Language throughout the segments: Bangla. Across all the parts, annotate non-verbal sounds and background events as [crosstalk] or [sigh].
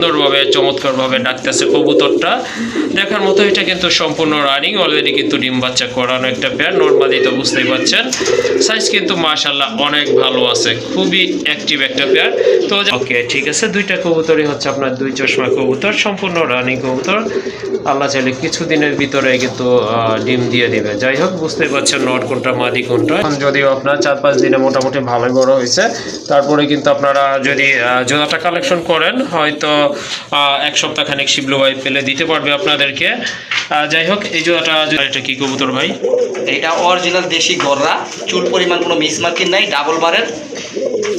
সুন্দরভাবে, চমৎকারভাবে ডাকতেছে কবুতরটা। দেখার মতো এটা কিন্তু সম্পূর্ণ রানিং অলরেডি কিন্তু ডিম বাচ্চা করানো একটা নর্মালি তো বুঝতেই পারছেন সাইজ কিন্তু মাশাল্লাহ অনেক ভালো আছে, খুবই অ্যাক্টিভ একটা তো ওকে ঠিক আছে, দুইটা কবুতরই হচ্ছে আপনার দুই চশমা কবুতর, সম্পূর্ণ রানিং কবুতর। আল্লাহ চাইলে কিছুদিনের ভিতরে কিন্তু ডিম দিয়ে দিবে। যাই হোক, বুঝতেই পারছেন নট কোনটা, মাদি কোনটা। যদিও আপনার চার পাঁচ দিনে মোটামুটি ভালোই বড় হয়েছে, তারপরে কিন্তু আপনারা যদি জোড়াটা কালেকশন করেন, হয়তো এক সপ্তাহ খানিক শিবলু ভাই পেলে দিতে পারবে আপনাদেরকে। যাই হোক এই জোড়াটা এটা কি কবুতর ভাই? এটা অরিজিনাল দেশি গররা। চুল পরিমাণ কোনো মিস মার্কিং নাই ডাবল বারের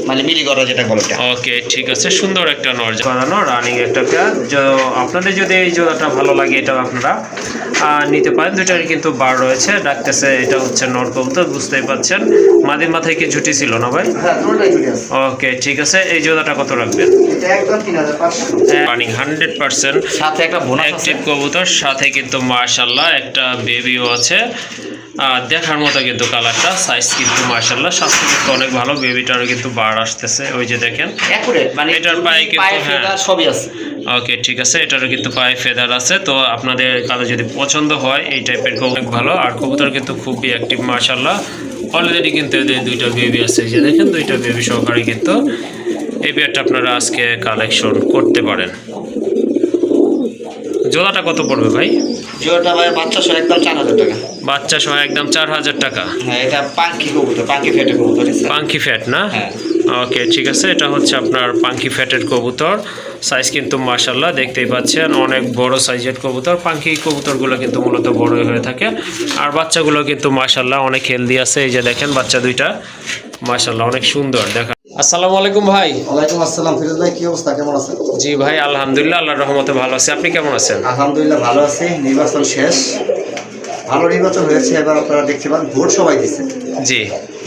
মানে মিলি গররা যেটা বলে ওকে ঠিক আছে সুন্দর একটা নর্জ করানো রানিং একটা আপনাদের যদি এই জোড়াটা ভালো লাগে এটা আপনারা নিতে পারেন। দুইটারই কিন্তু বার রয়েছে। ডাকতেছে এটা হচ্ছে নট কবুতর বুঝতেই পাচ্ছেন মাদির মাথায় কি ঝুটি ছিল না ভাই? হ্যাঁ ওকে ঠিক আছে। এই জোড়াটা কত রাখবেন? রানিং হান্ড্রেড পার্সেন্ট সাথে একটা বোনাস কবুতর সাথে কিন্তু মার্শাল্লাহ একটা বেবিও আছে। দেখার মতো কিন্তু কালারটা সাইজ কিন্তু মার্শাল্লাহ স্বাস্থ্য কিন্তু অনেক ভালো বেবিটারও কিন্তু বার আসতেছে ওই যে দেখেন। মানে এটার পায়ে কিন্তু, হ্যাঁ। সবই আছে। ওকে ঠিক আছে এটারও কিন্তু পায়ে ফেদার আছে। তো আপনাদের কারও যদি পছন্দ হয় এই টাইপের অনেক ভালো। আর কবুতর কিন্তু খুবই অ্যাক্টিভ মার্শাল্লাহ অলরেডি কিন্তু এদের দুইটা বেবি আছে যে দেখেন দুইটা বেবি সহকারে কিন্তু এই পেয়ারটা আপনারা আজকে কালেকশন করতে পারেন। জোড়াটা কত পড়বে ভাই? জিওটা ভাই বাচ্চা সহ একদম চার হাজার টাকা। বাচ্চা সহ একদম চার হাজার টাকা। হ্যাঁ এটা পাঙ্কি কবুতর পাঙ্কি ফেটে কবুতর পাঙ্কি ফ্যাট না? হ্যাঁ। ওকে ঠিক আছে এটা হচ্ছে আপনার পাঙ্কি ফ্যাটের কবুতর। সাইজ কিন্তু মাশাল্লাহ দেখতেই পাচ্ছেন অনেক বড় সাইজের কবুতর। পাঙ্কি কবুতরগুলো কিন্তু মূলত বড় হয়ে থাকে। আর বাচ্চাগুলো কিন্তু মাশাল্লাহ অনেক হেলদি আছে এই যে দেখেন বাচ্চা দুইটা। মাশাল্লাহ অনেক সুন্দর দেখা আসসালামু আলাইকুম ভাই। ওয়ালাইকুম আসসালাম। ফিরোজ ভাই কি অবস্থা? কেমন আছেন? জি ভাই আলহামদুলিল্লাহ আল্লাহর রহমতে ভালো আছে। আপনি কেমন আছেন? আলহামদুলিল্লাহ ভালো আছি। নির্বাচন শেষ। ভালো নির্বাচন হয়েছে। এবার আপনারা দেখতে পান ভোট সবাই দিচ্ছে জি।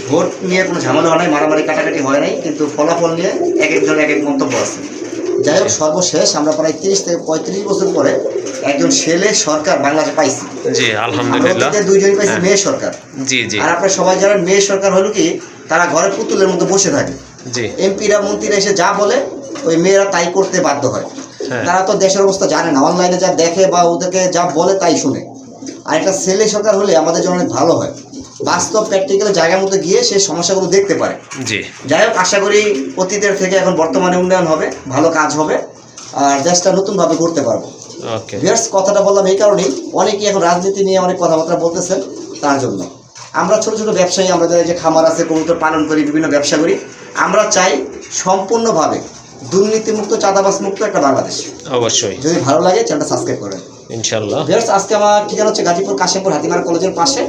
ভোট নিয়ে কোনো ঝামেলা হয় নাই মারামারি কাটাকাটি হয় নাই কিন্তু ফলাফল নিয়ে এক একজন এক এক মন্তব্য আছে। যাই হোক সর্বশেষ আমরা প্রায় তিরিশ থেকে পঁয়ত্রিশ বছর পরে একজন ছেলে সরকার বাংলাদেশে পাইছি। জি আলহামদুলিল্লাহ। অতীতে দুইজনই পাইছি হ্যাঁ। মেয়ে সরকার। জি জি। আর আপনারা সবাই জানেন মেয়ে সরকার হলো কি তারা ঘরে পুতুলের মধ্যে বসে থাকে। এমপিরা মন্ত্রীরা এসে যা বলে ওই মেয়েরা তাই করতে বাধ্য হয়। হ্যাঁ। তারা তো দেশের অবস্থা জানে না অনলাইনে যা দেখে বা ওদেরকে যা বলে তাই শুনে। আর একটা ছেলে সরকার হলে আমাদের জন্য অনেক ভালো হয়। বাস্তব প্র্যাকটিক্যাল জায়গার মধ্যে গিয়ে সেই সমস্যাগুলো দেখতে পারে। জি। যাই হোক আশা করি অতীতের থেকে এখন বর্তমানে উন্নয়ন হবে ভালো কাজ হবে আর দেশটা নতুনভাবে করতে পারব। ওকে। ভিয়ার্স কথাটা বললাম এই কারণেই অনেকেই এখন রাজনীতি নিয়ে অনেক কথাবার্তা বলতেছেন তার জন্য। আমরা ছোট ছোট ব্যবসায়ী আমাদের যে খামার আছে কবুতর পালন করি বিভিন্ন ব্যবসা করি। আমরা চাই সম্পূর্ণভাবে দুর্নীতিমুক্ত চাঁদাবাস মুক্ত একটা বাংলাদেশ। অবশ্যই। যদি ভালো লাগে চ্যানেলটা সাবস্ক্রাইব করেন ইনশাল্লাহ আজকে আমার ঠিকানা হচ্ছে গাজীপুর কাশিমপুর হাতিমার কলেজের পাশে।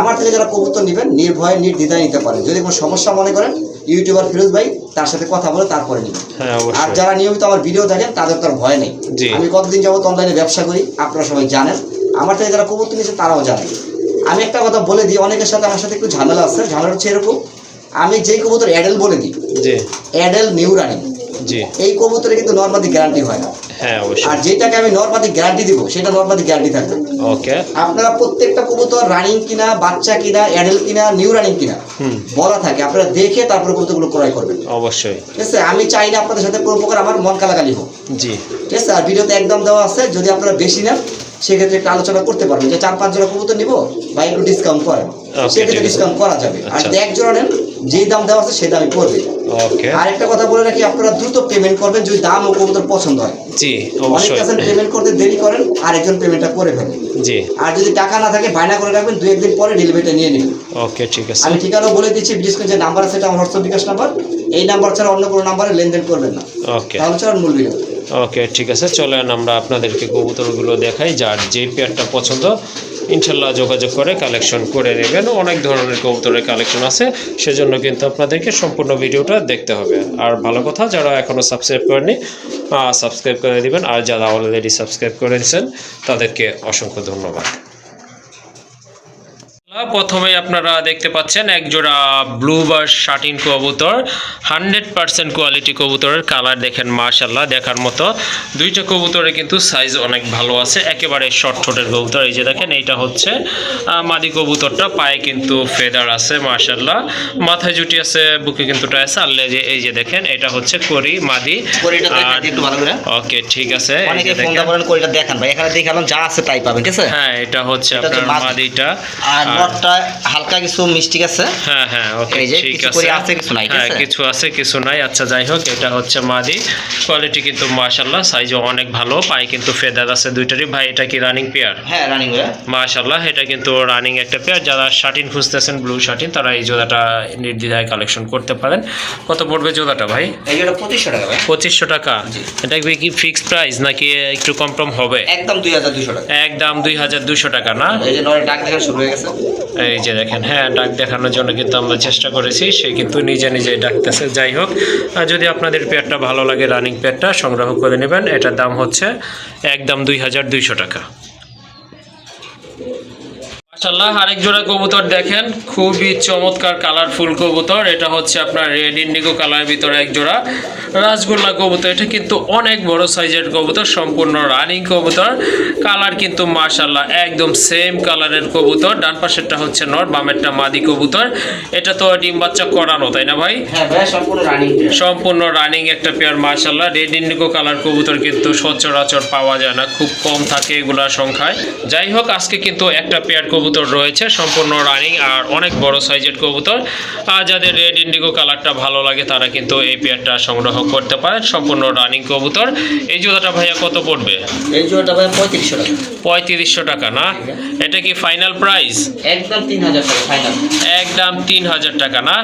আমার থেকে যারা কবুতর নেবেন নির্ভয়ে নির্দ্বিধায় নিতে পারেন। যদি কোনো সমস্যা মনে করেন ইউটিউবার ফিরোজ ভাই তার সাথে কথা বলে তারপরে নেবেন। হ্যাঁ আর যারা নিয়মিত আমার ভিডিও দেখেন তাদের তো আর ভয় নেই। আমি কতদিন যাবত অনলাইনে ব্যবসা করি আপনারা সবাই জানেন। আমার থেকে যারা কবুতর নিয়েছে তারাও জানেন আমি একটা কথা বলে দিই অনেকের সাথে আমার সাথে একটু ঝামেলা আছে। ঝামেলা হচ্ছে এরকম আমি যেই কবুতর অ্যাডেল বলে দিই জি। অ্যাডেল নিউ রানিং জি। এই কবুতরে কিন্তু নর্মাদি গ্যারান্টি হয় না। হ্যাঁ অবশ্যই। আর যেটাকে আমি নর্মাদি গ্যারান্টি দিব সেটা নর্মাদি গ্যারান্টি থাকবে। ওকে। আপনারা প্রত্যেকটা কবুতর রানিং কিনা বাচ্চা কিনা অ্যাডেল কিনা নিউ রানিং কিনা বলা থাকে। আপনারা দেখে তারপরে কবুতরগুলো ক্রয় করবেন। অবশ্যই। ঠিক আছে? আমি চাই না আপনাদের সাথে কোনো প্রকার আমার মন কালাকালি হোক। জি। ঠিক আছে? আর ভিডিওতে একদম দেওয়া আছে যদি আপনারা বেশি নেন সেক্ষেত্রে একটা আলোচনা করতে পারবেন যে চার পাঁচ জোড়া কবুতর নিবো বা একটু ডিসকাউন্ট করেন। সেক্ষেত্রে ডিসকাউন্ট করা যাবে। আর আচ্ছা। এক জোড়া নেন যেই দাম দেওয়া আছে সেই দামই পড়বে ওকে আর একটা কথা বলে রাখি আপনারা দ্রুত পেমেন্ট করবেন যদি দাম ও কবুতর পছন্দ হয়। জি অনেক অবশ্যই। আছেন পেমেন্ট করতে দেরি করেন আর একজন পেমেন্টটা করে ফেলেন। জি। আর যদি টাকা না থাকে বায়না করে রাখবেন দু একদিন পরে ডেলিভারিটা নিয়ে নেবেন। ওকে ঠিক আছে। আমি ঠিকানা বলে দিচ্ছি বিশেষ যে নাম্বার আছে এটা আমার হোয়াটসঅ্যাপ বিকাশ নাম্বার এই নাম্বার ছাড়া অন্য কোনো নাম্বারে লেনদেন করবেন না। ওকে তাহলে আমার মূল ভিডিও ওকে ঠিক আছে। চলেন আমরা আপনাদেরকে কবুতরগুলো দেখাই যার যে পেয়ারটা পছন্দ। ইনশাল্লাহ যোগাযোগ করে কালেকশন করে নেবেন। অনেক ধরনের কবুতরের কালেকশন আছে, সেজন্য কিন্তু আপনাদেরকে সম্পূর্ণ ভিডিওটা দেখতে হবে। আর ভালো কথা, যারা এখনও সাবস্ক্রাইব করেনি সাবস্ক্রাইব করে দিবেন। আর যারা অলরেডি সাবস্ক্রাইব করেছেন তাদেরকে অসংখ্য ধন্যবাদ। প্রথমে আপনারা দেখতে পাচ্ছেন এক জোড়া ব্লু বা শাটিন কবুতর হান্ড্রেড পার্সেন্ট কোয়ালিটি কবুতরের কালার দেখেন মাশাল্লাহ দেখার মতো। দুইটা কবুতরে কিন্তু সাইজ অনেক ভালো আছে একেবারে শর্ট ছোটের কবুতর। এই যে দেখেন এইটা হচ্ছে মাদি কবুতরটা পায়ে কিন্তু ফেদার আছে মাশাল্লাহ মাথায় জুটি আছে বুকে কিন্তু টা আছে আর লেজে এই যে দেখেন এটা হচ্ছে করি মাদি। ওকে ঠিক আছে যে দেখান। ভাই এখানে দেখালাম যা আছে তাই পাবেন ঠিক আছে? হ্যাঁ এটা হচ্ছে আপনার মাদিটা। আর আর হালকা কিছু মিষ্টি আছে। হ্যাঁ হ্যাঁ ওকে ঠিক আছে। আছে, কিছু নাই, হ্যাঁ কিছু আছে কিছু নাই। আচ্ছা যাই হোক এটা হচ্ছে মাদি। কোয়ালিটি কিন্তু মাশাল্লাহ সাইজও অনেক ভালো পায়ে কিন্তু ফেদার আছে দুইটারই। ভাই এটা কি রানিং পেয়ার হ্যাঁ রানিং করে মাশাল্লাহ এটা কিন্তু রানিং একটা পেয়ার যারা শার্টিন খুঁজতেছেন ব্লু শার্টিন তারা এই জোড়াটা নির্দ্বিধায় কালেকশন করতে পারেন। কত পড়বে জোড়াটা ভাই? এই যেটা পঁচিশশো টাকা ভাই। পঁচিশশো টাকা? এটা কি ফিক্সড প্রাইস নাকি একটু কম টম হবে? একদম দুই হাজার দুশো টাকা। একদম দুই হাজার দুশো টাকা না? এই যে নয় ডাক দেখা শুরু হয়ে গেছে। এই যে দেখেন হ্যাঁ ডাক দেখানোর জন্য কিন্তু আমরা চেষ্টা করেছি, সে কিন্তু নিজে নিজে ডাকতেছে, যাই হোক। আর যদি আপনাদের পেয়ারটা ভালো লাগে রানিং পেয়ারটা সংগ্রহ করে নেবেন, এটার দাম হচ্ছে একদম দুই হাজার দুইশো টাকা। মাশাল্লাহ আরেক জোড়া কবুতর দেখেন খুবই চমৎকার কালারফুল কবুতর। এটা হচ্ছে আপনার রেড ইন্ডিগো কালার ভিতরে এক জোড়া রাসগোল্লা কবুতর। এটা কিন্তু অনেক বড় সাইজের কবুতর সম্পূর্ণ রানিং কবুতর। কালার কিন্তু মাশাল্লাহ একদম সেম কালারের কবুতর। ডান পাশেরটা হচ্ছে নর বামেরটা মাদি কবুতর। এটা তো ডিম বাচ্চা করানো তাই না ভাই? হ্যাঁ সম্পূর্ণ রানিং সম্পূর্ণ রানিং একটা পেয়ার মার্শাল্লাহ রেড ইন্ডিগো কালার কবুতর কিন্তু সচরাচর পাওয়া যায় না খুব কম থাকে এগুলা সংখ্যায়। যাই হোক আজকে কিন্তু একটা পেয়ার কবুতর রয়েছে সম্পূর্ণ রানিং আর অনেক বড় সাইজের কবুতর। আর যাদের রেড ইন্ডিগো কালারটা ভালো লাগে তারা কিন্তু এই পেয়ারটা সংগ্রহ করতে পারেন সম্পূর্ণ রানিং কবুতর। এই জোড়াটা ভাইয়া কত পড়বে? এই জোড়াটা ভাই পঁয়ত্রিশশো টাকা। পঁয়ত্রিশশো টাকা না? এটা কি ফাইনাল প্রাইস একদম তিন হাজার টাকা ফাইনাল একদম তিন হাজার টাকা না?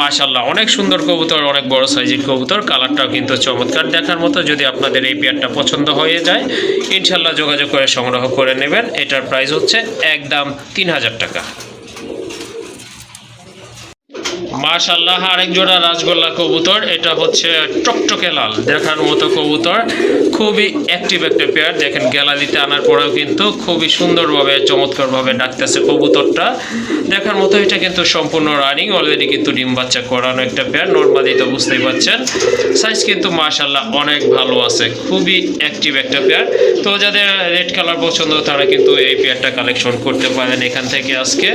মাশাল্লাহ অনেক সুন্দর কবুতর অনেক বড় সাইজের কবুতর। কালারটাও কিন্তু চমৎকার। দেখার মতো যদি আপনাদের এই পেয়ারটা পছন্দ হয়ে যায় ইনশাল্লাহ যোগাযোগ করে সংগ্রহ করে নেবেন। এটার প্রাইস হচ্ছে একদম তিন হাজার টাকা। মাশাল্লাহ আরেক জোড়া রাজগোল্লা কবুতর। এটা হচ্ছে টকটকে লাল, দেখার মতো কবুতর। খুবই অ্যাক্টিভ একটা পেয়ার দেখেন গ্যালারিতে আনার পরেও কিন্তু খুবই সুন্দরভাবে, চমৎকারভাবে ডাকতেছে কবুতরটা। দেখার মতো এটা কিন্তু সম্পূর্ণ রানিং অলরেডি কিন্তু ডিম বাচ্চা করানো একটা পেয়ার নর্মালি তো বুঝতেই পারছেন সাইজ কিন্তু মাশাল্লাহ অনেক ভালো আছে, খুবই অ্যাক্টিভ একটা পেয়ার তো যাদের রেড কালার পছন্দ, তারা কিন্তু এই পেয়ারটা কালেকশন করতে পারেন এখান থেকে আজকে।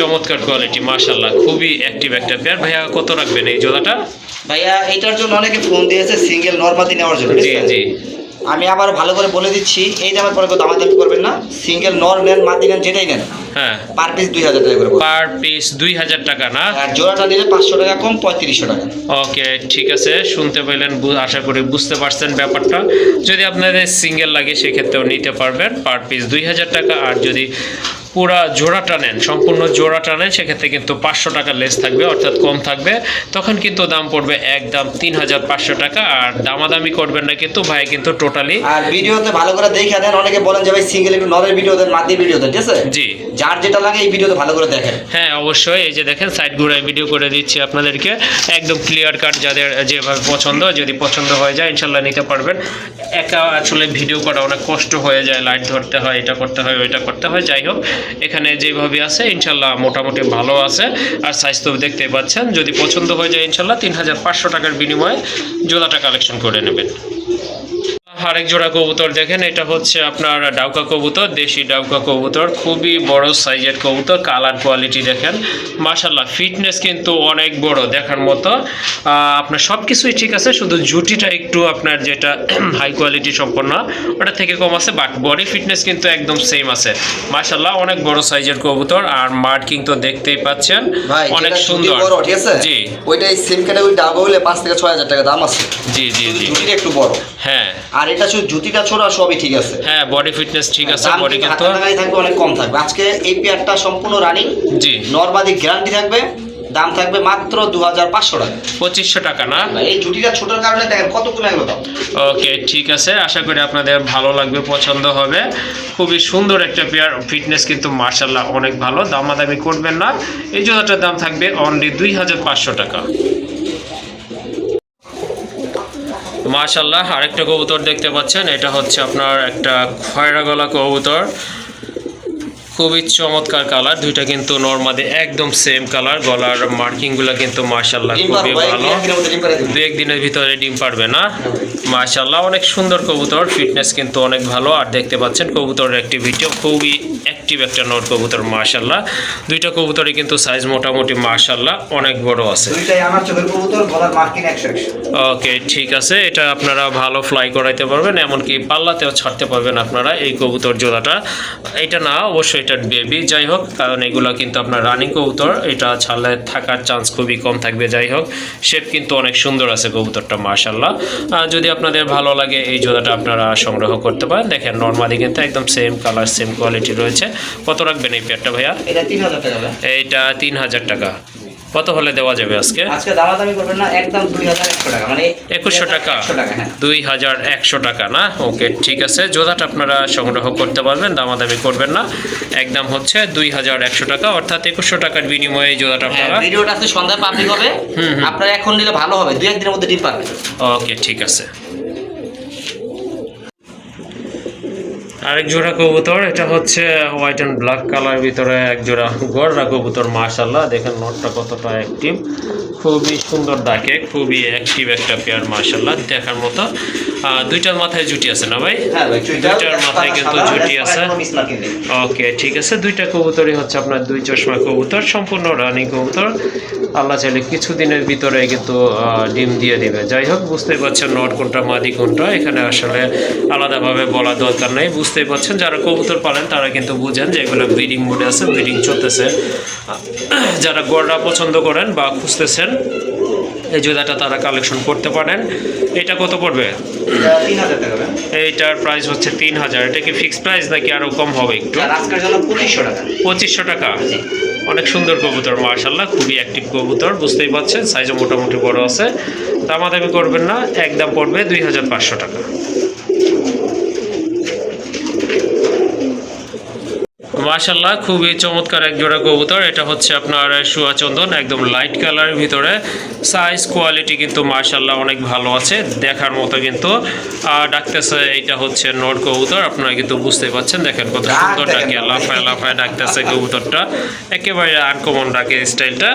চমৎকার কোয়ালিটি মাশাল্লাহ খুবই অ্যাক্টিভ একটা পেয়ার ভাইয়া কত রাখবেন এই জোড়াটা? ভাইয়া এটার জন্য অনেকে ফোন দিয়েছে সিঙ্গেল নর্মাদি নেওয়ার জন্য জি? জি। আমি আবার ভালো করে বলে দিচ্ছি এই দামের পরে কেউ দামাদামি করবেন না। সিঙ্গেল নর নেন মাদি নেন যেটাই নেন হ্যাঁ। পার পিস দুই হাজার টাকা করে পার পিস দুই হাজার টাকা না? আর জোড়াটা নিলে পাঁচশো টাকা কম পঁয়ত্রিশশো টাকা। ওকে ঠিক আছে শুনতে পেলেন আশা করি বুঝতে পারছেন ব্যাপারটা। যদি আপনাদের সিঙ্গেল লাগে সেক্ষেত্রেও নিতে পারবেন পার পিস দুই হাজার টাকা। আর যদি পুরা জোড়াটা নেন সম্পূর্ণ জোড়াটা নেন সেক্ষেত্রে কিন্তু পাঁচশো টাকা লেস থাকবে অর্থাৎ কম থাকবে। তখন কিন্তু দাম পড়বে একদম তিন হাজার পাঁচশো টাকা আর দামাদামি করবেন না কিন্তু ভাই কিন্তু টোটালি আর ভিডিওতে ভালো করে দেখে দেন অনেকে বলেন যে ভাই সিঙ্গেল একটু নরের ভিডিও দেন মাদি ভিডিও দেন ঠিক আছে? জি। যার যেটা লাগে এই ভিডিওতে ভালো করে দেখেন। হ্যাঁ অবশ্যই এই যে দেখেন সাইড ঘুরে ভিডিও করে দিচ্ছি আপনাদেরকে। একদম ক্লিয়ার কাট যাদের যেভাবে পছন্দ যদি পছন্দ হয়ে যায় ইনশাল্লাহ নিতে পারবেন। একা আসলে ভিডিও করা অনেক কষ্ট হয়ে যায় লাইট ধরতে হয় এটা করতে হয় ওইটা করতে হয় যাই হোক। এখানে যেভাবে আছে, ইনশাল্লাহ মোটামুটি ভালো আছে। আর সাইজ তো দেখতে পাচ্ছেন, যদি পছন্দ হয়ে যায় ইনশাল্লাহ তিন হাজার পাঁচশো টাকার বিনিময়ে জোড়াটা কালেকশন করে নেবেন। আরেক জোড়া কবুতর দেখেন এটা হচ্ছে আপনার ডাউকা কবুতর দেশি ডাউকা কবুতর খুবই বড় সাইজের কবুতর কালার কোয়ালিটি দেখেন। মাশাল্লাহ ফিটনেস কিন্তু অনেক বড় দেখার মতো। আপনার সব কিছুই ঠিক আছে শুধু জুটিটা একটু আপনার যেটা [clears throat] হাই কোয়ালিটি সম্পন্ন ওটা থেকে কম আছে বাট বডি ফিটনেস কিন্তু একদম সেম আছে। মাশাল্লাহ অনেক বড় সাইজের কবুতর আর মার্কিং তো দেখতেই পাচ্ছেন অনেক সুন্দর। ঠিক আছে? জি। ওইটা এই সেম ক্যাটাগরি ডাবল হলে পাঁচ থেকে ছয় হাজার টাকা দাম আছে। জি জি জি। একটু বড়। হ্যাঁ। আর এটা শুধু জুতিটা ছোড়া সবই ঠিক আছে। হ্যাঁ বডি ফিটনেস ঠিক আছে বডি কিন্তু থাকবে অনেক কম থাকবে। আজকে এই পেয়ারটা সম্পূর্ণ রানিং জি। নর্মাদি গ্যারান্টি থাকবে দাম থাকবে মাত্র দু হাজার পাঁচশো টাকা। পঁচিশশো টাকা না? এই জুটিটা ছোটোর কারণে দেখেন কত দাম ওকে ঠিক আছে আশা করি আপনাদের ভালো লাগবে পছন্দ হবে। খুবই সুন্দর একটা পেয়ার ফিটনেস কিন্তু মার্শাল্লাহ অনেক ভালো দামাদামি করবেন না। এই জোড়াটার দাম থাকবে অনলি দুই হাজার পাঁচশো টাকা। মাশাল্লাহ আরেকটা কবুতর দেখতে পাচ্ছেন। এটা হচ্ছে আপনার একটা খয়রা গলা কবুতর। খুবই চমৎকার কালার দুইটা কিন্তু নর্মালি একদম সেম কালার গলার মার্কিংগুলো কিন্তু মার্শাল্লাহ খুবই ভালো। দু একদিনের ভিতরে ডিম পারবে না? মাশাল্লাহ অনেক সুন্দর কবুতর ফিটনেস কিন্তু অনেক ভালো। আর দেখতে পাচ্ছেন কবুতরের অ্যাক্টিভিটিও খুবই অ্যাক্টিভ একটা নট কবুতর মাশাল্লাহ দুইটা কবুতরই কিন্তু সাইজ মোটামুটি মাশাল্লাহ অনেক বড় আছে। কবুতর ওকে ঠিক আছে। এটা আপনারা ভালো ফ্লাই করাইতে পারবেন এমনকি পাল্লাতেও ছাড়তে পারবেন আপনারা এই কবুতর জোড়াটা। এটা না অবশ্যই এটা বেবি যাই হোক কারণ এগুলো কিন্তু আপনার রানিং কবুতর এটা ছাড়লে থাকার চান্স খুবই কম থাকবে যাই হোক শেপ কিন্তু অনেক সুন্দর আছে কবুতরটা মার্শাল্লাহ যদি আপনাদের ভালো লাগে এই জোড়াটা আপনারা সংগ্রহ করতে পারেন। দেখেন নর্মালি কিন্তু একদম সেম কালার সেম কোয়ালিটি রয়েছে। কত রাখবেন এই পেয়ারটা ভাইয়া? এটা তিন হাজার টাকা এইটা তিন হাজার টাকা। কত হলে দেওয়া যাবে আজকে? আজকে দামাদামি করবেন না একদম দুই হাজার একশো টাকা মানে একুশশো টাকা। একশো টাকা হ্যাঁ। টাকা না? ওকে ঠিক আছে। জোড়াটা আপনারা সংগ্রহ করতে পারবেন দামাদামি করবেন না। একদম হচ্ছে দুই হাজার একশো টাকা অর্থাৎ একুশশো টাকার বিনিময়ে জোড়াটা হ্যাঁ আপনারা ভিডিওটা আজকে সন্ধ্যায় পাবলিক হবে। আপনারা এখন নিলে ভালো হবে দুই একদিনের মধ্যে ডিম পারবে ওকে ঠিক আছে। আরেক জোড়া কবুতর এটা হচ্ছে হোয়াইট অ্যান্ড ব্ল্যাক কালার ভিতরে এক জোড়া গড়রা কবুতর মার্শাল্লাহ দেখেন নটটা কতটা অ্যাক্টিভ খুবই সুন্দর ডাকে খুবই অ্যাক্টিভ একটা পেয়ার মার্শাল্লাহ দেখার মতো। দুইটার মাথায় জুটি আছে না ভাই? হ্যাঁ দুইটার মাথায় কিন্তু ঝুটি আছে। ওকে ঠিক আছে। দুইটা কবুতরই হচ্ছে আপনার দুই চশমা কবুতর সম্পূর্ণ রানী কবুতর। আল্লাহ চাইলে কিছুদিনের ভিতরে কিন্তু ডিম দিয়ে দিবে। যাই হোক বুঝতেই পারছেন নট কোনটা মাদি কোনটা। এখানে আসলে আলাদাভাবে বলা দরকার নেই। বুঝতেই পারছেন যারা কবুতর পালেন তারা কিন্তু বুঝেন যে এগুলো ব্রিডিং মোডে আছে ব্রিডিং চলতেছে। যারা গড়রা পছন্দ করেন বা খুঁজতেছেন এই জোদাটা তারা কালেকশন করতে পারেন। এটা কত পড়বে? এইটার প্রাইস হচ্ছে তিন হাজার। এটা কি ফিক্সড প্রাইস নাকি আরও কম হবে একটু? পঁচিশশো টাকা। অনেক সুন্দর কবুতর মার্শাল্লাহ খুবই অ্যাক্টিভ কবুতর বুঝতেই পারছেন সাইজও মোটামুটি বড় আছে। দামাদামি করবেন না একদম পড়বে দুই হাজার পাঁচশো টাকা। মাশাল্লাহ খুবই চমৎকার এক জোড়া কবুতর। এটা হচ্ছে আপনার সুয়া চন্দন একদম লাইট কালারের ভিতরে। সাইজ কোয়ালিটি কিন্তু মাশাল্লাহ অনেক ভালো আছে দেখার মতো কিন্তু। ডাকতেছে এটা হচ্ছে নোট কবুতর আপনারা কিন্তু বুঝতেই পারছেন দেখেন কত সুন্দর ডাকে। লাফায় লাফায় ডাকতেছে কবুতরটা। একেবারে আনকমন ডাকে স্টাইলটা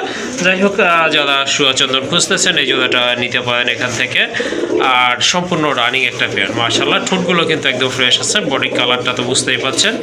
যাই হোক যারা সুয়া চন্দন খুঁজতেছেন এই জোড়াটা নিতে পারেন এখান থেকে। আর সম্পূর্ণ রানিং একটা পেয়ার মাশাল্লাহ ঠোঁটগুলো কিন্তু একদম ফ্রেশ আছে বডি কালারটা তো বুঝতেই পাচ্ছেন।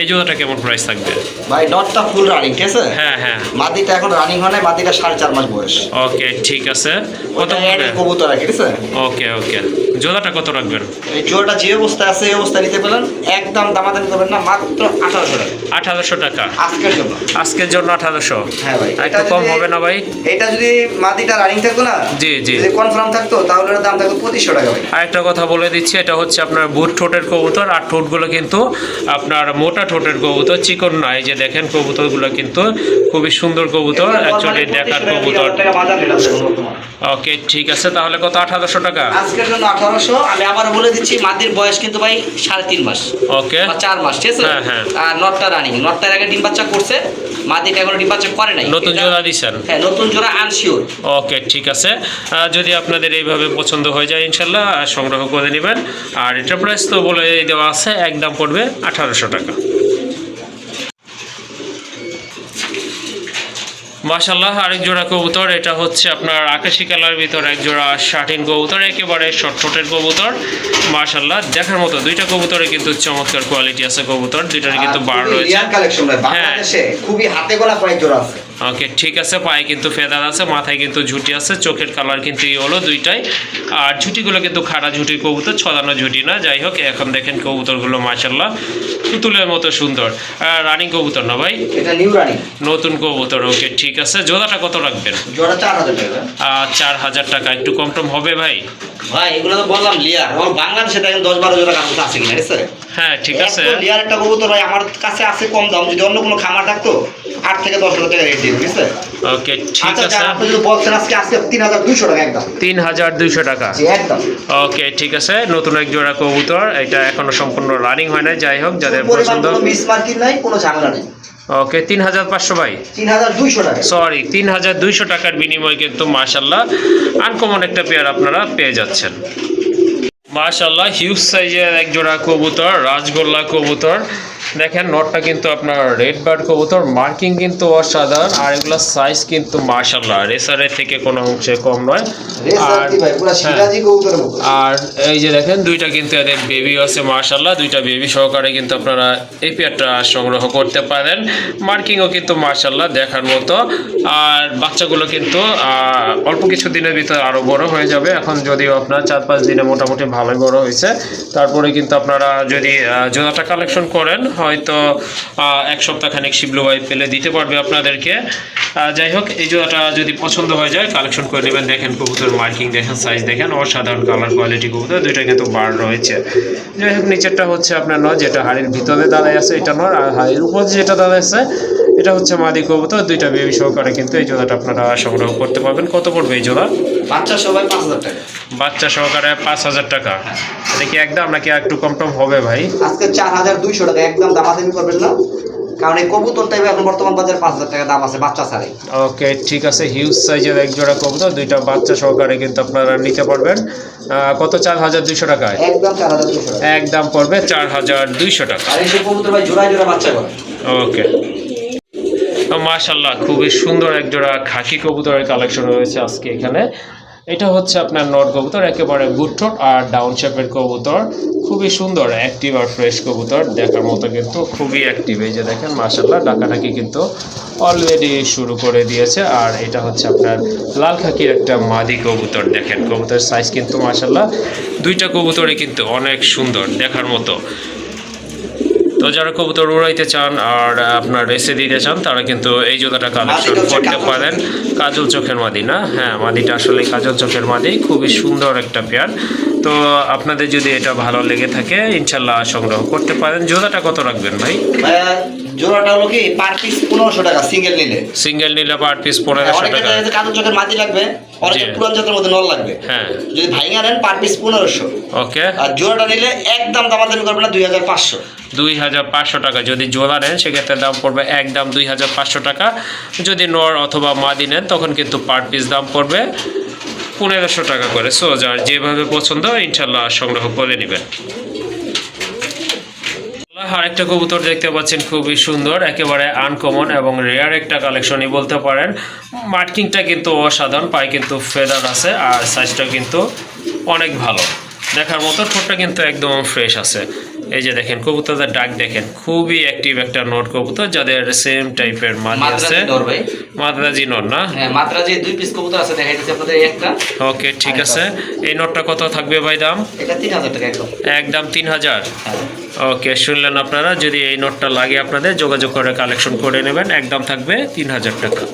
এই জোড়াটা কেমন প্রাইস থাকবে। ভাই ডটটা ফুল রানিং ঠিক আছে? হ্যাঁ হ্যাঁ। মাদিটা এখন রানিং হয় না মাদিটা সাড়ে চার মাস বয়স। ওকে ঠিক আছে। কত কবুতর রাখি ঠিক আছে? ওকে ওকে। জোড়াটা কত রাখবেন? এই জোড়াটা যে অবস্থায় আছে এই অবস্থায় নিতে পারেন। একদম দামাদামি করবেন না মাত্র আঠারোশো টাকা। আঠারোশো টাকা। আজকের জন্য। আজকের জন্য আঠারোশো। হ্যাঁ ভাই একটু কম হবে না ভাই? এটা যদি মাদিটা রানিং থাকতো না? জি, জি। যদি কনফার্ম থাকতো তাহলে ওটার দাম থাকতো পঁচিশশো টাকা ভাই। আরেকটা কথা বলে দিচ্ছি এটা হচ্ছে আপনার বুট ঠোঁটের কবুতর আর ঠোঁটগুলো কিন্তু আপনার মোটা ঠোঁটের কবুতর চিকন না। এই যে দেখেন কবুতরগুলো কিন্তু খুবই সুন্দর কবুতর অ্যাকচুয়ালি দেখার কবুতর। ওকে ঠিক আছে তাহলে কত? আঠারোশো টাকা? আজকের জন্য আঠারোশো। আমি আবার বলে দিচ্ছি মাদির বয়স কিন্তু ভাই সাড়ে তিন মাস ওকে। চার মাস ঠিক আছে? হ্যাঁ, হ্যাঁ। আর নটটা রানিং। নটটার আগে ডিম বাচ্চা করছে মাদিটা এখনও ডিম বাচ্চা করে নাই। নতুন জোড়া দিছেন? হ্যাঁ নতুন জোড়া আনসিওর ওকে ঠিক আছে। যদি আপনাদের এইভাবে পছন্দ হয়ে যায় ইনশাল্লাহ সংগ্রহ করে নেবেন। আর এটা প্রাইস তো বলে দেওয়া আছে একদম পড়বে আঠারোশো টাকা। মাশাল্লাহ আরেক জোড়া কবুতর এটা হচ্ছে আপনার আকাশি কালার ভিতর এক জোড়া শার্টিন কবুতর একেবারে শর্ট ঠোঁটের কবুতর। মাশাল্লাহ দেখার মতো দুইটা কবুতরে কিন্তু চমৎকার কোয়ালিটি আছে কবুতর দুইটার কিন্তু বার রয়েছে। হ্যাঁ। খুবই হাতে গোলা কয়েক জোড়া আছে। ওকে ঠিক আছে পায়ে কিন্তু ফেদার আছে মাথায় কিন্তু ঝুটি আছে চোখের কালার কিন্তু এই হলো দুইটাই। আর ঝুটিগুলো কিন্তু খাড়া ঝুটি কবুতর ছড়ানো ঝুটি না যাই হোক এখন দেখেন কবুতরগুলো মাশাল্লাহ পুতুলের মতো সুন্দর। রানিং কবুতর না ভাই? নতুন কবুতর ওকে ঠিক আছে। জোড়াটা কত রাখবেন? চার হাজার টাকা। একটু কম টম হবে ভাই? ভাই এগুলো তো বললাম লিয়ার বাংলাদেশে দেখেন দশ বারো জোড়া কাপড় আছে কিনা হ্যাঁ ঠিক আছে। লিয়ার একটা কবুতর ভাই আমার কাছে আছে কম দাম যদি অন্য কোনো খামার থাকতো আট থেকে দশ হাজার টাকা রেট দিয়ে ঠিক আছে ওকে ঠিক আচ্ছা আছে। আপনি যদি বলছেন আজকে আজকে তিন হাজার দুইশো টাকা একদম। তিন হাজার দুইশো টাকা। একদম। ওকে ঠিক আছে। নতুন এক জোড়া কবুতর এটা এখনও সম্পূর্ণ রানিং হয় না যাই হোক যাদের পছন্দ। মিস মার্কিং নাই কোনো ঝামেলা নেই। ওকে তিন হাজার পাঁচশো ভাই। সরি তিন হাজার দুইশো টাকার বিনিময়ে কিন্তু মাশাল্লাহ আনকমন একটা পেয়ার আপনারা পেয়ে যাচ্ছেন। মাশাল্লাহ হিউজ সাইজের এক জোড়া কবুতর রাজগোল্লা কবুতর। দেখেন নটটা কিন্তু আপনার রেড বার্ড কবুতর মার্কিং কিন্তু অসাধারণ আর এগুলোর সাইজ কিন্তু মার্শাল্লাহ রেসারের থেকে কোনো অংশে কম নয়। আর হ্যাঁ। আর এই যে দেখেন দুইটা কিন্তু এদের বেবি আছে মার্শাল্লাহ দুইটা বেবি সহকারে কিন্তু আপনারা এই পেয়ারটা সংগ্রহ করতে পারেন। মার্কিংও কিন্তু মার্শাল্লাহ দেখার মতো। আর বাচ্চাগুলো কিন্তু অল্প কিছু দিনের ভিতরে আরও বড় হয়ে যাবে। এখন যদিও আপনার চার পাঁচ দিনে মোটামুটি ভালোই বড় হয়েছে। তারপরে কিন্তু আপনারা যদি জোড়াটা কালেকশন করেন হয়তো এক সপ্তাহ খানিক শিবলু ভাই পেলে দিতে পারবে আপনাদেরকে। যাই হোক, এই জোড়াটা যদি পছন্দ হয়ে যায় কালেকশন করে নেবেন। দেখেন কবুতর মার্কিং দেখেন সাইজ দেখেন অসাধারণ কালার কোয়ালিটি কবুতর, দুইটা কিন্তু বার রয়েছে। যাই হোক, নিচেরটা হচ্ছে আপনার নয়, যেটা হাড়ির ভিতরে দাঁড়ায় আছে, এটা নয়, আর হাড়ির উপর যেটা দাঁড়ায় আছে, এটা হচ্ছে মাদি কবুতর, দুইটা বেবি সহকারে কিন্তু এই জোড়াটা আপনারা সংগ্রহ করতে পারবেন। কত পড়বে এই জোড়া? বাচ্চা সবাই পাঁচ হাজার টাকা। বাচ্চা সহকারে পাঁচ হাজার টাকা। এটা কি একদম নাকি একটু কম টম হবে ভাই? আজকে চার হাজার দুইশো টাকা একদম দামাদামি করবেন না। কারণ এই কবুতরটা এখন বর্তমান বাজারে পাঁচ হাজার টাকা দাম আছে বাচ্চা ছাড়াই ওকে ঠিক আছে। হিউজ সাইজের এক জোড়া কবুতর দুইটা বাচ্চা সহকারে কিন্তু আপনারা নিতে পারবেন। কত? চার হাজার দুইশো টাকায়? একদম চার হাজার দুইশো একদম পড়বে চার হাজার দুইশো টাকা। আর এই কবুতর ভাই জোড়া বাচ্চা করে। ওকে। মাশাল্লাহ খুবই সুন্দর এক জোড়া খাকি কবুতরের কালেকশন রয়েছে আজকে এখানে। এটা হচ্ছে আপনার নট কবুতর, একেবারে গুটঠোট আর ডাউন শেপের কবুতর। খুবই সুন্দর অ্যাক্টিভ আর ফ্রেশ কবুতর, দেখার মতো কিন্তু খুবই অ্যাক্টিভ এই যে দেখেন মাশাল্লাহ ডাকাটাকি কিন্তু অলরেডি শুরু করে দিয়েছে। আর এটা হচ্ছে আপনার লাল খাকির একটা মাদি কবুতর, দেখেন। কবুতর সাইজ কিন্তু মাশাল্লাহ দুইটা কবুতরই কিন্তু অনেক সুন্দর, দেখার মতো। তো যারা কবুতর উড়াইতে চান আর আপনার রেসে দিতে চান তারা কিন্তু এই জুতাটা কালেকশন করতে পারেন। কাজল চোখের মাদি না? হ্যাঁ মাদিটা আসলে কাজল চোখের মাদি খুবই সুন্দর একটা পেয়ার তো আপনাদের যদি এটা ভালো লেগে থাকে ইনশাল্লাহ সংগ্রহ করতে পারেন। জোড়াটা কত রাখবেন ভাই? জোড়াটা হলো কি পার পিস পনেরোশো টাকা সিঙ্গেল নিলে। সিঙ্গেল নিলে পার পিস পনেরোশো টাকা। যাচ্ছে কাজল চোখের মাটি লাগবে অনেকে। পুরান জাতের মধ্যে নল লাগবে। হ্যাঁ। যদি ভাইঙা নেন পার পিস পনেরোশো। ওকে। আর জোড়াটা নিলে একদম দামাদামি করবে না দুই হাজার পাঁচশো। দুই হাজার পাঁচশো টাকা। যদি জোড়া নেন সেক্ষেত্রে দাম পড়বে একদম দুই হাজার পাঁচশো টাকা। যদি নর অথবা মাদি নেন তখন কিন্তু পার পিস দাম পড়বে পনেরোশো টাকা করে। সো যার যেভাবে পছন্দ ইনশাল্লাহ সংগ্রহ করে নেবেন। আরেকটা কবুতর দেখতে পাচ্ছেন, খুবই সুন্দর, একেবারে আনকমন এবং রেয়ার একটা কালেকশনই বলতে পারেন। মার্কিংটা কিন্তু অসাধারণ, পায়ে কিন্তু ফেদার আছে আর সাইজটা কিন্তু অনেক ভালো। দেখার মতো ঠোঁটটা কিন্তু একদম ফ্রেশ আছে। এই যে দেখেন কবুতরদের ডাক দেখেন খুবই অ্যাক্টিভ একটা নোট কবুতর যাদের সেম টাইপের মাদি আছে। মাদ্রাজি নট না? হ্যাঁ মাদ্রাজি দুই পিস কবুতর আছে দেখাই দিচ্ছি আপনাদের একটা। ওকে ঠিক আছে। এই নোটটা কত থাকবে ভাই দাম? এটা তিন হাজার টাকা একদম। একদম তিন হাজার? হ্যাঁ। ওকে শুনলেন আপনারা যদি এই নোটটা লাগে আপনাদের যোগাযোগ করে কালেকশন করে নেবেন একদম থাকবে তিন হাজার টাকা।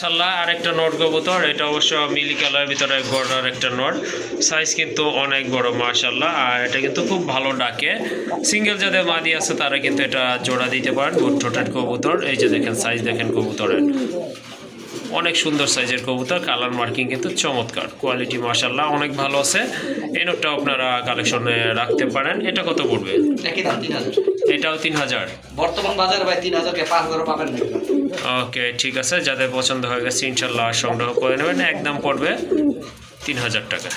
মাশাল্লাহ আরেকটা নোট কবুতর, এটা অবশ্য মিলি কালারের ভিতরে গড়ার একটা নোট। সাইজ কিন্তু অনেক বড় মাশাল্লাহ আর এটা কিন্তু খুব ভালো ডাকে। সিঙ্গেল যাদের মাদি আছে, তারা কিন্তু এটা জোড়া দিতে পারেন গুড ঠোঁটের কবুতর। এই যে দেখেন সাইজ দেখেন কবুতরের। অনেক সুন্দর সাইজের কবুতর কালার মার্কিং কিন্তু চমৎকার। কোয়ালিটি মাশাল্লাহ অনেক ভালো আছে। এই নোটটাও আপনারা কালেকশনে রাখতে পারেন। এটা কত পড়বে? একই দাম, তিন হাজার। এটাও তিন হাজার। বর্তমান বাজারে ভাই তিন হাজারকে পাঁচ হাজারও পাবেন না। ওকে ঠিক আছে যাদের পছন্দ হয়ে গেছে ইনশাল্লাহ সংগ্রহ করে নেবেন। একদম পড়বে তিন হাজার টাকা।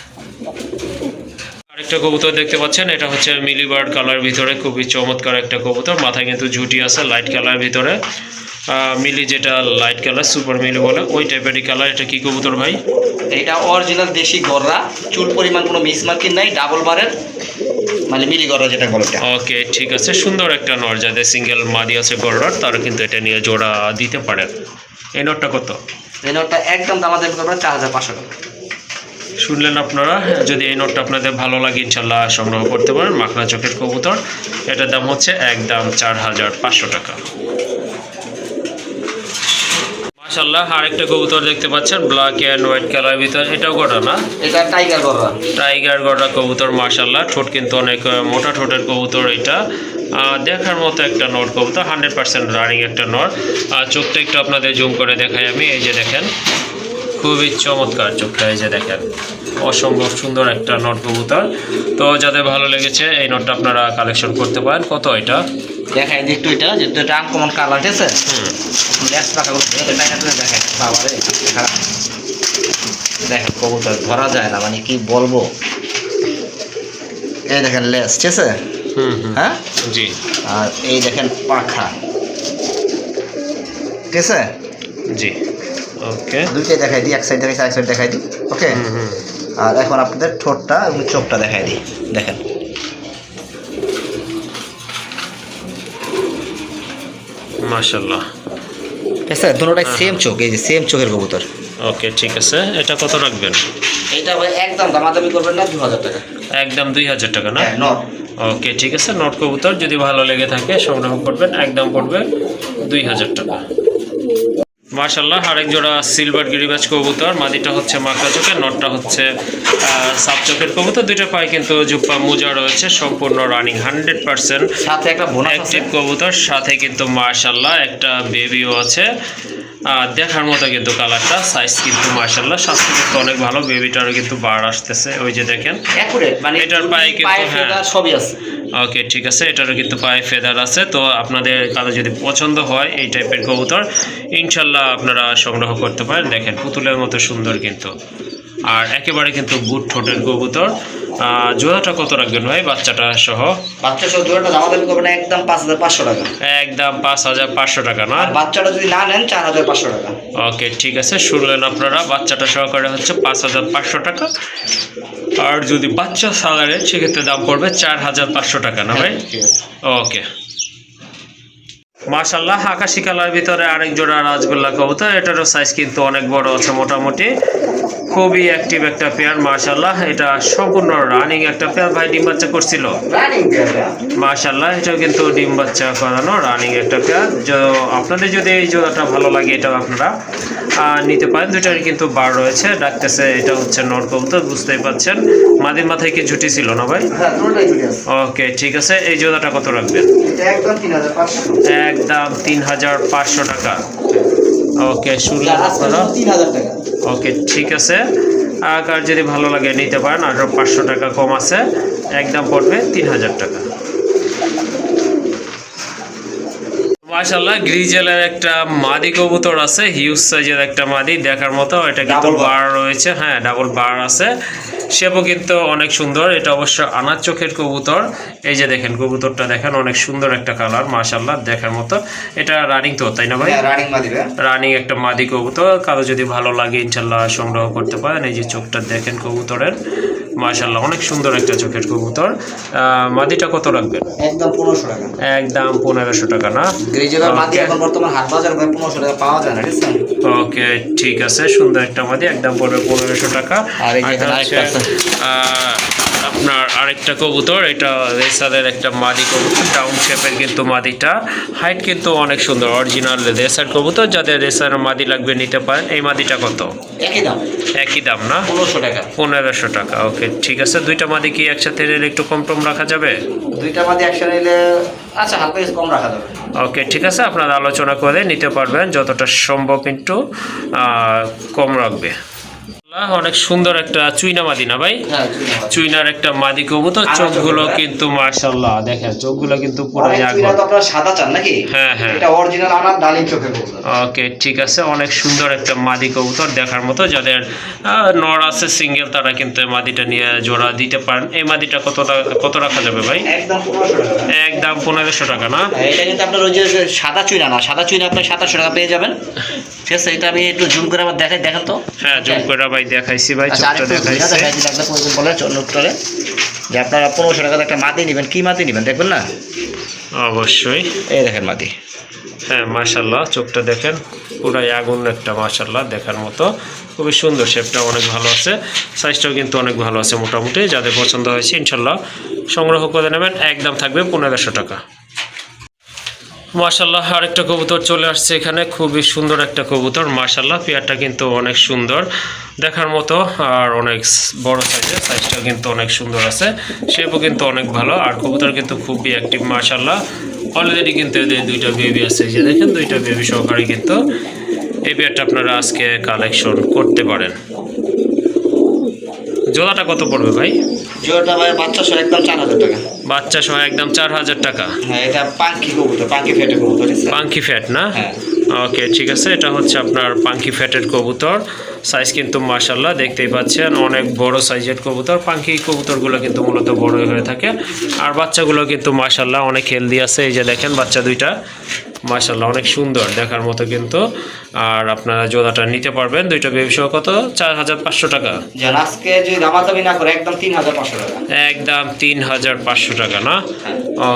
আরেকটা কবুতর দেখতে পাচ্ছেন এটা হচ্ছে মিলিবার্ড কালার ভিতরে খুবই চমৎকার একটা কবুতর। মাথায় কিন্তু ঝুটি আছে লাইট কালার ভিতরে। মিলি যেটা লাইট কালার সুপার মিলি বলে ওই টাইপেরই কালার। এটা কি কবুতর ভাই? এইটা অরিজিনাল দেশি গররা চুল পরিমাণ কোনো মিস মার্কিং নাই ডাবল বারের মানে মিলি গররা যেটা বলে ওটা। ওকে ঠিক আছে। সুন্দর একটা নর যাদের সিঙ্গেল মাদি আছে গরুড়ার তারা কিন্তু এটা নিয়ে জোড়া দিতে পারেন। এই নটটা কত? এই নোটটা একদম দামাদামি করবেন চার হাজার পাঁচশো টাকা। শুনলেন আপনারা যদি এই নোটটা আপনাদের ভালো লাগে ইনশাল্লাহ সংগ্রহ করতে পারেন মাখনা চকের কবুতর। এটার দাম হচ্ছে একদম চার হাজার পাঁচশো টাকা। মাশাল্লাহ আরেকটা কবুতর দেখতে পাচ্ছেন ব্ল্যাক অ্যান্ড হোয়াইট কালার ভিতর। এটাও গোটা না? এটা টাইগার গররা। টাইগার গড়া কবুতর মাশাল্লাহ ঠোঁট কিন্তু অনেক মোটা ঠোঁটের কবুতর এটা। দেখার মতো একটা নট কবুতর হান্ড্রেড পার্সেন্ট রানিং একটা নট আর চোখটা একটু আপনাদের জুম করে দেখাই আমি এই যে দেখেন খুবই চমৎকার চোখটা এই যে দেখেন অসম্ভব সুন্দর একটা নট কবুতর। তো যাদের ভালো লেগেছে এই নটটা আপনারা কালেকশন করতে পারেন। কত এটা? দেখাই দিই একটু এটা যেহেতু এটা আনকমন কালার ঠিক আছে? হুম। লেস পাকা দেখাই বাবারে খারাপ দেখেন কবুতর ধরা যায় না মানে কি বলব এই দেখেন লেস ঠিক আছে হ্যাঁ জি আর এই দেখেন পাখা ঠিক আছে জি ওকে দুইটাই দেখাই দিই এক সাইড দেখাই এক সাইড দেখাই দিই ওকে আর এখন আপনাদের ঠোঁটটা এবং চোখটা দেখাই দিই দেখেন মাশাল্লাহ আছে দুটোটাই সেম চোখ এই যে সেম চোখের কবুতর। ওকে ঠিক আছে। এটা কত রাখবেন? এটা ভাই একদম দামাদামি করবেন না দু হাজার টাকা। একদম দুই হাজার টাকা না? হ্যাঁ ওকে ঠিক আছে নট কবুতর। যদি ভালো লেগে থাকে সংগ্রহ করবেন একদম পড়বে দুই হাজার টাকা। মার্শাল্লাহ আরেক জোড়া সিলভার গিরিবাজ কবুতর। মাদিটা হচ্ছে মাকড়া চোখের নটটা হচ্ছে সাপ চোখের কবুতর। দুইটা পায়ে কিন্তু জুপ্পা মোজা রয়েছে সম্পূর্ণ রানিং হান্ড্রেড পার্সেন্ট সাথে একটা বোনাস কবুতর সাথে কিন্তু মার্শাল্লাহ একটা বেবিও আছে। দেখার মতো কিন্তু কালারটা সাইজ কিন্তু মার্শাল্লাহ স্বাস্থ্য কিন্তু অনেক ভালো বেবিটারও কিন্তু বার আসতেছে ওই যে দেখেন। মানে এটার পায়ে কিন্তু, হ্যাঁ। সবই আছে। ওকে ঠিক আছে এটারও কিন্তু পায়ে ফেদার আছে। তো আপনাদের কারও যদি পছন্দ হয় এই টাইপের কবুতর ইনশাল্লাহ আপনারা সংগ্রহ করতে পারেন। দেখেন পুতুলের মতো সুন্দর কিন্তু। আর একেবারে কিন্তু বুট ঠোঁটের কবুতর। জোড়াটা কত রাখবেন ভাই বাচ্চাটা সহ? বাচ্চা সহ দুটোটা দামাদামি করবেন একদম পাঁচ হাজার পাঁচশো টাকা। একদম পাঁচ হাজার পাঁচশো টাকা না? আর বাচ্চাটা যদি না নেন চার হাজার পাঁচশো টাকা। ওকে ঠিক আছে শুনলেন আপনারা। বাচ্চাটা সহকারে হচ্ছে পাঁচ হাজার পাঁচশো টাকা। আর যদি বাচ্চা সালারে সেক্ষেত্রে দাম পড়বে চার হাজার পাঁচশো টাকা না ভাই? ঠিক আছে। ওকে। মাশাল্লাহ আকাশি কালার ভিতরে আরেক জোড়া রাজগোল্লা কবুতর। এটারও সাইজ কিন্তু অনেক বড় আছে মোটামুটি। খুবই অ্যাক্টিভ একটা পেয়ার মাশাল্লাহ এটা সম্পূর্ণ রানিং একটা পেয়ার ভাই ডিম বাচ্চা করছিল। মাশাল্লাহ এটাও কিন্তু ডিম বাচ্চা করানো রানিং একটা পেয়ার আপনাদের যদি এই জোড়াটা ভালো লাগে এটাও আপনারা নিতে পারেন। দুটারই কিন্তু বার রয়েছে। ডাকতেছে এটা হচ্ছে নর কবুতর বুঝতেই পাচ্ছেন। মাদির মাথায় কি ঝুটি ছিল না ভাই? হ্যাঁ ওকে ঠিক আছে। এই জোড়াটা কত রাখবেন? একদম তিন হাজার পাঁচশো। একদম তিন হাজার পাঁচশো টাকা। ওকে শুনলেন আপনারা? তিন হাজার টাকা। ওকে ঠিক আছে। আর কার যদি ভালো লাগে নিতে পারেন আরও পাঁচশো টাকা কম আছে একদম পড়বে তিন হাজার টাকা। মাশাল্লাহ গ্রিজেলের একটা মাদি কবুতর আছে হিউজ সাইজের একটা মাদি দেখার মতো এটা কিন্তু বার রয়েছে হ্যাঁ ডাবল বার আছে। শেপও কিন্তু অনেক সুন্দর। এটা অবশ্য আনার চোখের কবুতর। এই যে দেখেন কবুতরটা দেখেন অনেক সুন্দর একটা কালার মাশাল্লাহ দেখার মতো। এটা রানিং তো তাই না ভাই? হ্যাঁ রানিং রানিং একটা মাদি কবুতর। কারও যদি ভালো লাগে ইনশাল্লাহ সংগ্রহ করতে পারেন। এই যে চোখটা দেখেন কবুতরের। মাশাল্লাহ অনেক সুন্দর একটা চোখের কবুতর। মাদিটা কত রাখবেন? একদম পনেরোশো টাকা। একদম পনেরোশো টাকা না? ওকে ঠিক আছে? সুন্দর একটা মাদি একদম পড়বে পনেরোশো টাকা। আর আপনার আরেকটা কবুতর এটা রেসারের একটা মাদি কবুতর ডাউন শেপের কিন্তু মাদিটা। হাইট কিন্তু অনেক সুন্দর অরিজিনাল রেসার কবুতর যাদের রেসার মাদি লাগবে নিতে পারেন। এই মাদিটা কত? একই দাম। একই দাম না? পনেরোশো টাকা। পনেরোশো টাকা ওকে ঠিক আছে। দুইটা মাদি কি একসাথে নিলে একটু কম টম রাখা যাবে? দুইটা মাদি একসাথে নিলে আচ্ছা হালকা কম রাখা যাবে। ওকে ঠিক আছে আপনারা আলোচনা করে নিতে পারবেন যতটা সম্ভব কিন্তু কম রাখবে। অনেক সুন্দর একটা চুইনা মাদি না ভাই। হ্যাঁ চুইনার একটা মাদি কবুতর আমার চোখগুলো চোখে, কিন্তু মার্শাল্লাহ দেখেন চোখগুলো কিন্তু পুরো অনেক জাগর চুইনা তো আপনারা সাদা চান নাকি? হ্যাঁ, হ্যাঁ। এটা অরিজিনাল আনার ডালিম চোখের ওকে ঠিক আছে অনেক সুন্দর একটা মাদি কবুতর দেখার মতো যাদের নর আছে সিঙ্গেল তারা কিন্তু মাদিটা নিয়ে জোড়া দিতে পারেন। এই মাদিটা কত কত রাখা যাবে ভাই? একদম পনেরোশো টাকা। না? হ্যাঁ, এটা কিন্তু আপনার ওই যে সাদা চুইনা না সাদা চুইনা আপনি সাতাশশো টাকা পেয়ে যাবেন। ঠিক আছে এটা আমি একটু জুম করে আবার দেখাই দেখেন তো। হ্যাঁ জুম করে ভাই দেখাইছি ভাই আচ্ছা চোখটা দেখাইছি। বলে যে আপনারা পনেরোশো টাকা একটা মাটি নেবেন কি মাটি নেবেন দেখবেন না? অবশ্যই। এই দেখেন মাটি। হ্যাঁ মাশাল্লাহ চোখটা দেখেন পুরাই আগুন একটা মাশাল্লাহ দেখার মতো। খুবই সুন্দর শেপটা অনেক ভালো আছে। সাইজটাও কিন্তু অনেক ভালো আছে মোটামুটি যাদের পছন্দ হয়েছে ইনশাল্লাহ সংগ্রহ করে নেবেন। একদম থাকবে পনেরোশো টাকা। মাশাল্লাহ আরেকটা কবুতর চলে আসছে এখানে, খুবই সুন্দর একটা কবুতর মাশাল্লাহ পেয়ারটা কিন্তু অনেক সুন্দর। দেখার মতো, আর অনেক বড় সাইজের, সাইজটাও কিন্তু অনেক সুন্দর আছে। শেপও কিন্তু অনেক ভালো, আর কবুতর কিন্তু খুবই অ্যাক্টিভ মাশাল্লাহ অলরেডি কিন্তু এদের দুইটা বেবি আছে যে দেখেন, দুইটা বেবি সহকারে কিন্তু এই পেয়ারটা আপনারা আজকে কালেকশন করতে পারেন। জোড়াটা কত পড়বে ভাই? জিওটা ভাই, বাচ্চা সহ একদম চার হাজার টাকা। বাচ্চা সহ একদম চার হাজার টাকা। হ্যাঁ এটা পাঙ্কি কবুতর পাঙ্কি ফেটে কবুতর পাঙ্কি ফ্যাট না? হ্যাঁ। ওকে ঠিক আছে এটা হচ্ছে আপনার পাঙ্কি ফ্যাটের কবুতর। সাইজ কিন্তু মার্শাল্লাহ দেখতেই পাচ্ছেন অনেক বড় সাইজের কবুতর। পাঙ্কি কবুতরগুলো কিন্তু মূলত বড় হয়ে থাকে। আর বাচ্চাগুলো কিন্তু মার্শাল্লাহ অনেক হেলদি আছে এই যে দেখেন বাচ্চা দুইটা। মাশাল্লাহ অনেক সুন্দর দেখার মতো কিন্তু। আর আপনারা জোড়াটা নিতে পারবেন দুইটা বেবি সহ কত? চার হাজার পাঁচশো টাকা। আজকে যদি দামাদামি না করে একদম তিন হাজার পাঁচশো টাকা। একদম তিন হাজার পাঁচশো টাকা না?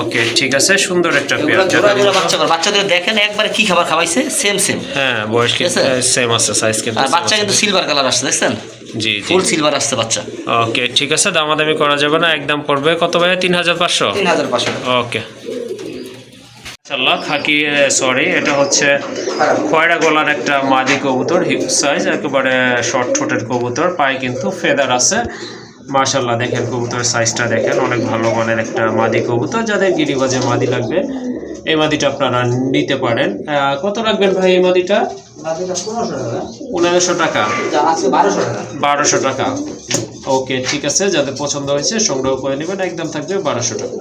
ওকে ঠিক আছে সুন্দর একটা পেয়ার বাচ্চা বাচ্চাদের দেখেন একবারে কি খাবার খাওয়াইছে সেম সেম হ্যাঁ বয়স কিন্তু ঠিক আছে? সেম আছে সাইজ কিন্তু বাচ্চা কিন্তু সিলভার কালার আসছে দেখছেন? জি ফুল সিলভার আসছে বাচ্চা। ওকে ঠিক আছে দামাদামি করা যাবে না একদম পড়বে। কত ভাই তিন হাজার পাঁচশো? তিন হাজার পাঁচশো ওকে। ইনশাল্লাহ খাকি সরি এটা হচ্ছে খয়রা গলার একটা মাদি কবুতর, হিপ সাইজ একেবারে শর্ট ঠোঁটের কবুতর, পায়ে কিন্তু ফেদার আছে। মার্শাল্লাহ দেখেন কবুতর সাইজটা দেখেন, অনেক ভালো মানের একটা মাদি কবুতর, যাদের গিরিবাজে মাদি লাগবে, এই মাদিটা আপনারা নিতে পারেন। কত রাখবেন ভাই এই মাদিটা? পনেরোশো টাকা। বারোশো টাকা। ওকে, ঠিক আছে, যাদের পছন্দ হয়েছে সংগ্রহ করে নেবেন, একদম থাকবে বারোশো টাকা।